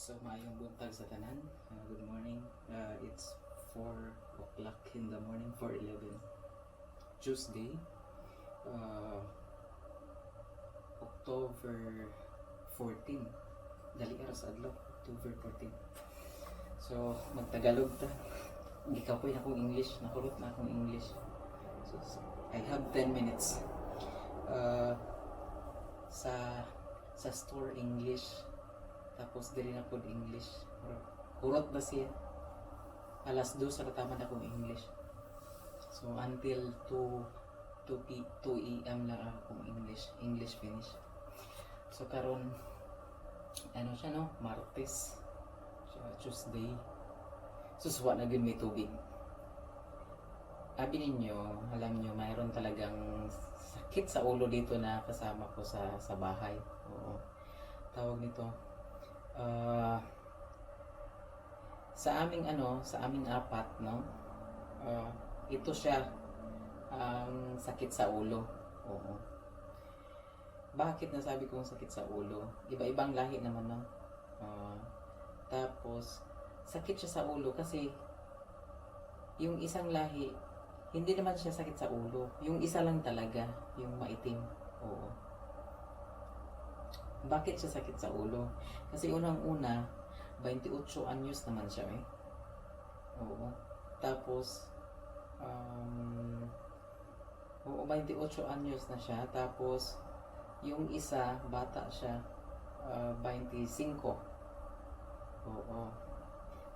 So, maayong buntag sa tanan. Uh, good morning. Uh, it's 4 o'clock in the morning, 4.11. Tuesday, uh, October 14. Dali aras adlaw, October 14. So, magtagalog ta. Gikapoy na akong English, nakulot na akong English. So, I have 10 minutes. Uh, sa sa store English tapos dili na pod English. Kurot ba siya? Alas 2 sa tama na akong English. So until 2 2 p 2 am lang akong English English finish. So karon ano siya no? Martes. So, Tuesday suswa na gyud may tubig. Sabi ninyo, alam nyo, mayroon talagang sakit sa ulo dito na kasama ko sa sa bahay. Oo. Tawag nito. Ah, sa aming ano, sa aming apat, no? ah, ito siya ang sakit sa ulo. Oo. Bakit nasabi kong sakit sa ulo? Iba-ibang lahi naman, no? Ah, tapos, sakit siya sa ulo kasi yung isang lahi, hindi naman siya sakit sa ulo. Yung isa lang talaga, yung maitim. Oo. Bakit siya sakit sa ulo? Kasi unang-una, 28 anyos naman siya eh. Oo. Tapos, um, oo, 28 anyos na siya. Tapos, yung isa, bata siya, ah, 25. Oo.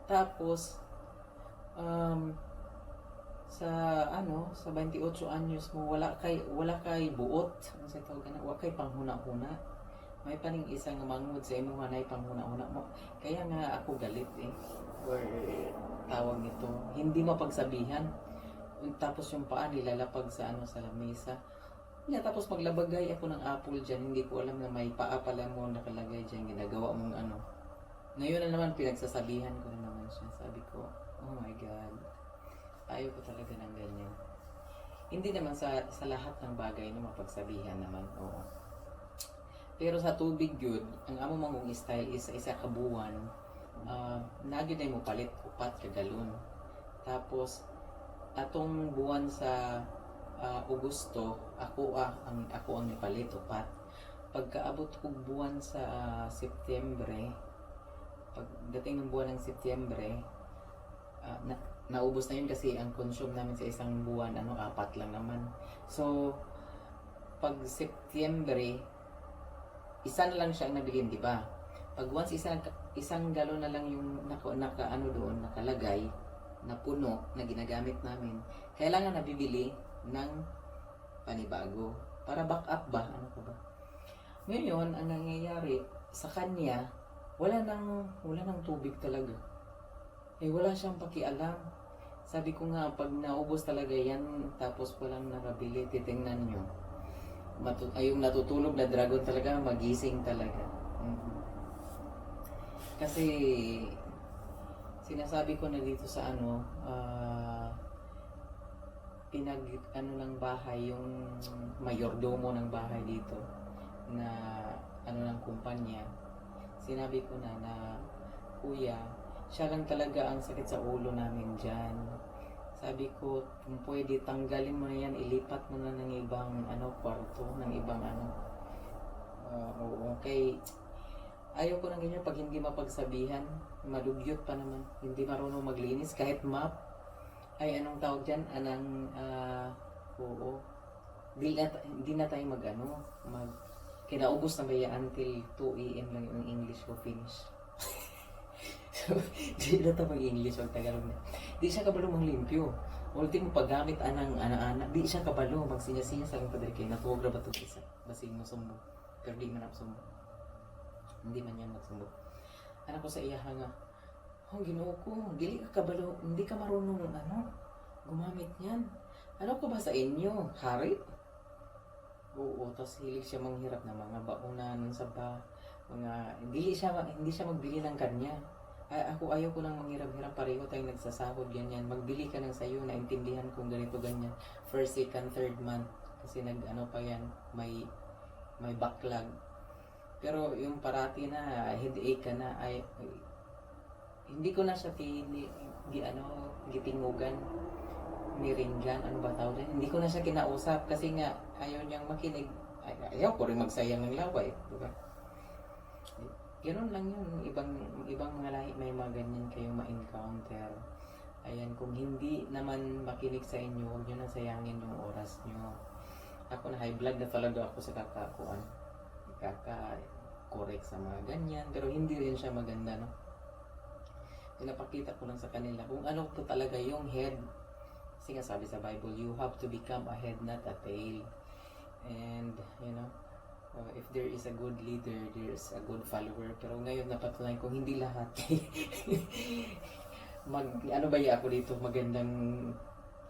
Tapos, um, sa ano sa 28 anyos mo wala kay wala kay buot ano sa tawag na wala kay panghuna-huna may paning isang mangod sa imo nga nay panghuna-huna mo. Kaya nga ako galit eh or tawag nito hindi mapagsabihan. Tapos yung paa nilalapag sa ano sa lamesa yeah, tapos maglabagay ako ng apple dyan. Hindi ko alam na may paa pala mo nakalagay dyan. Ginagawa mong ano. Ngayon na naman pinagsasabihan ko na naman siya. Sabi ko oh my god ayaw ko talaga ng ganyan. Hindi naman sa, sa lahat ng bagay na mapagsabihan naman, oo. Pero sa tubig yun, ang amo mangong style is sa isa ka buwan, uh, nagyo na mo palit upat ka galon. Tapos, atong buwan sa uh, Augusto, ako ah, ang, ako ang nipalit upat. Pagkaabot ko buwan sa uh, Setyembre, pagdating ng buwan ng Setyembre, ah, na, naubos na yun kasi ang consume namin sa isang buwan, ano, apat lang naman. So, pag Setyembre, isa na lang siya ang nabilin, di ba? Pag once isang, isang galon na lang yung naka, naka ano doon, nakalagay, na puno, na ginagamit namin, kailangan nabibili ng panibago. Para back up ba? Ano ko ba? Ngayon, ang nangyayari sa kanya, wala nang, wala nang tubig talaga eh wala siyang pakialam. Sabi ko nga, pag naubos talaga yan, tapos walang nakabili, titingnan nyo. Matu- ay, yung natutulog na dragon talaga, magising talaga. Mhm. Kasi, sinasabi ko na dito sa ano, ah, pinag, ano ng bahay, yung mayordomo ng bahay dito, na ano ng kumpanya, sinabi ko na na, kuya, siya lang talaga ang sakit sa ulo namin dyan. Sabi ko, kung pwede, tanggalin mo na yan, ilipat mo na ng ibang ano, kwarto, ng ibang ano. Uh, oo, kay ayaw ko ng ganyan pag hindi mapagsabihan, madugyot pa naman, hindi marunong maglinis, kahit map, ay anong tawag dyan, anang, ah, oo, di na, di na tayo mag ano, mag, kinaubos na ba yan until 2 a.m. lang yung English ko finish. So, di na ito mag-English o Tagalog na. Di siya kabalo mang limpyo. Ultimo paggamit anang ana-ana, di siya kabalo magsinya-sinya sa padre kay natuog ra ba ito isa. Basing mo sumbo. Pero di man ako sumbo. Hindi man yan magsumbo. Anak ko sa iya nga, Oh, ginoo ko, dili ka kabalo, hindi ka marunong ano, gumamit niyan. Ano ko ba sa inyo? Hari? Oo, tapos hilig siya manghirap ng mga baunan sa ba, mga, hindi siya, hindi siya magbili ng kanya. Ay, ako ayaw ko lang manghirap-hirap pareho tayong nagsasahod ganyan. Magbili ka ng sayo, naintindihan kung ganito ganyan. First, second, third month. Kasi nag ano pa yan, may may backlog. Pero yung parati na headache ka na ay ay- hindi ko na siya tini, gi, ano, gitingugan niringgan, ano ba tawag? Hindi ko na siya kinausap kasi nga ayaw niyang makinig. Ay, ayaw ko rin magsayang ng laway, di ba? Ganun lang yun. Ibang, ibang mga lahi may mga ganyan kayong ma-encounter. Ayan, kung hindi naman makinig sa inyo, huwag nyo na sayangin yung oras nyo. Ako na high blood na talaga ako sa kakakuan. Kaka-correct sa mga ganyan. Pero hindi rin siya maganda, no? Pinapakita ko lang sa kanila kung ano to talaga yung head. Kasi nga sabi sa Bible, you have to become a head, not a tail. And, you know, uh, if there is a good leader, there's a good follower. Pero ngayon napatunayan ko hindi lahat. mag ano ba ako dito? Magandang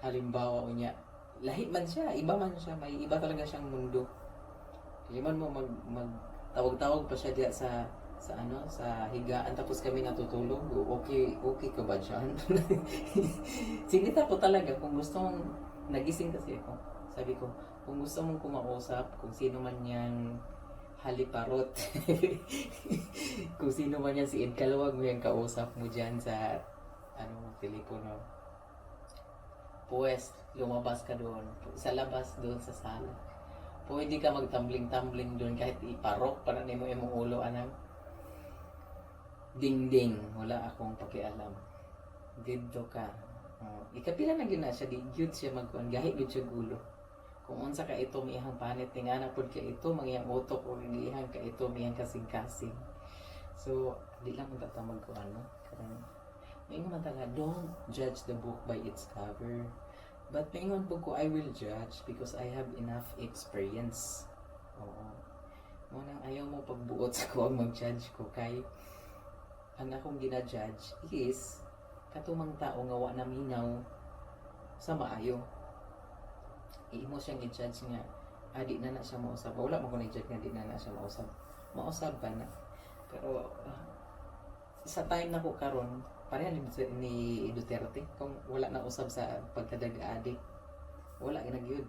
halimbawa o niya. Lahi man siya iba man siya may iba talaga siyang mundo. Liman mo mag, mag tawag-tawag pa siya diya sa sa ano sa higaan tapos kami natutulog. Okay okay ka ba dyan? Sinita ko talaga kung gusto mong nagising kasi ako sabi ko kung gusto mong kumausap kung sino man yang haliparot kung sino man yan si Ed Kalawag mo yung kausap mo dyan sa ano telepono. Pues lumabas ka doon sa labas doon sa sala. Pwede ka magtumbling-tumbling doon kahit iparok pa na mo yung ulo anang. Ding ding wala akong pakialam. Dito ka. Oh, ikapila na gina siya di gyud siya magkuan gahi gyud siya gulo kung unsa ka ito miyang panit ning anak pud ka ito mangiyang utok o ilihan ka ito miyang kasing-kasing so di lang mo tatamag ko ano karang Maingon man talaga, don't judge the book by its cover. But maingon po ko, I will judge because I have enough experience. Oo. Mo nang ayaw mo pagbuot sa ko ang mag-judge ko kay ang akong gina-judge is katumang tao nga wa na minaw sa maayo. Iimo siyang i-judge nga adi na na siya mausap. Wala mo ko na-judge nga di na na siya mausap. Mausap pa na. Pero ah, sa time na ko karon pareha ni, ni Duterte kung wala na usab sa pagkadag-adik wala na gyud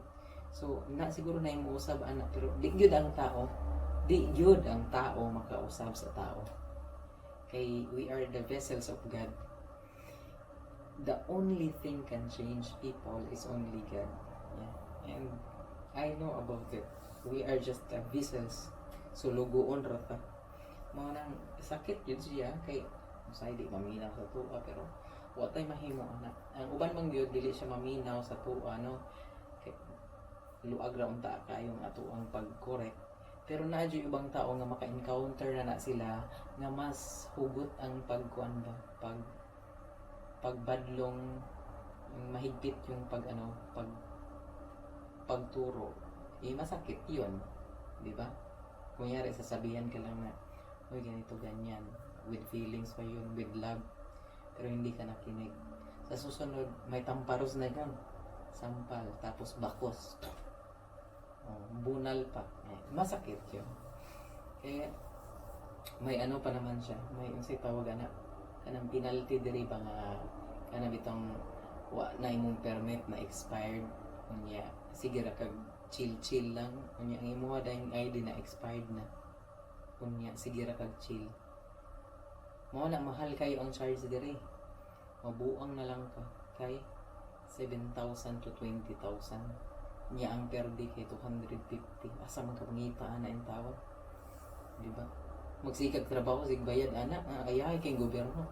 so na siguro na yung usab ana pero di gyud ang tao di gyud ang tao makausab sa tao kay we are the vessels of God the only thing can change people is only God yeah. And I know about it. We are just uh, vessels so lugoon ra ta. Mo nang sakit yun siya kay say di maminaw sa tuwa pero wa tay mahimo ana. Ang uban mang gyud dili siya maminaw sa tuwa no? Kay luag ra unta kayong ato ang pag-correct. Pero na ibang tao nga maka-encounter na na sila nga mas hugot ang pagkuan ba? Pag pagbadlong mahigpit yung pag ano pag pagturo eh masakit yun di ba kunyari sasabihan ka lang na uy ganito ganyan with feelings pa yun, with love. Pero hindi ka nakinig. Sa susunod, may tamparos na yun. Sampal, tapos bakos. Oh, bunal pa. Eh, masakit yun. Kaya, may ano pa naman siya. May yung say tawag na, kanang penalty diri ba nga, kanang bitong wa na imong permit na expired. Kunya, sige ra kag chill-chill lang. Kunya, ang imuha dahil ID na expired na. Kunya, sige ra kag chill. Mo na mahal kayo ang charge dire. Mabuang na lang ka kay 7,000 to 20,000 niya ang per kay 250 asa man ka pangita ana ang tawag? Di ba? Magsikag trabaho sig bayad ana. Ah, ayay kay gobyerno.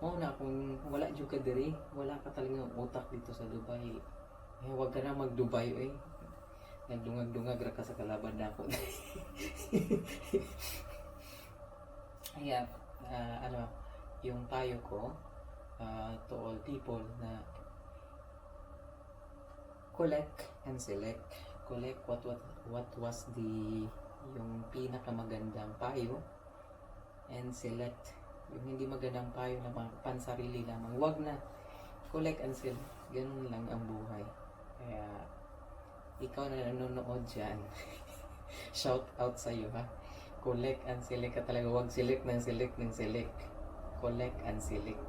Mo na kung wala jud ka dire wala ka talagang utak dito sa Dubai eh wag ka na mag Dubai eh nagdungag-dungag ra ka sa kalaban nako Kaya, ah, ano, yung payo ko ah, to all people na collect and select. Collect what what what was the yung pinakamagandang payo and select yung hindi magandang payo na pansarili lamang. Wag na collect and select. Ganun lang ang buhay. Kaya ikaw na nanonood dyan, shout out sa iyo ha collect and select ka talaga. Huwag select ng select ng select. Collect and select.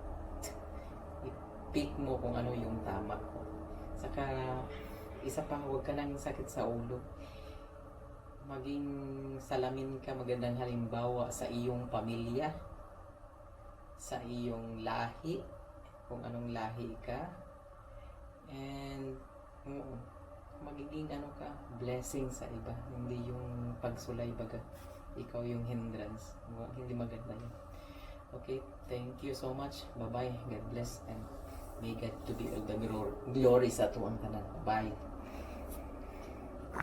I-pick mo kung ano yung tama. Saka, isa pa, huwag ka nang sakit sa ulo. maging salamin ka, magandang halimbawa sa iyong pamilya, sa iyong lahi, kung anong lahi ka, and oo, magiging ano ka, blessing sa iba, hindi yung pagsulay baga, ikaw yung hindrance, hindi maganda yun. Okay, thank you so much, bye bye, God bless, and may God to be all the glor- glory sa tuwang tanan, bye.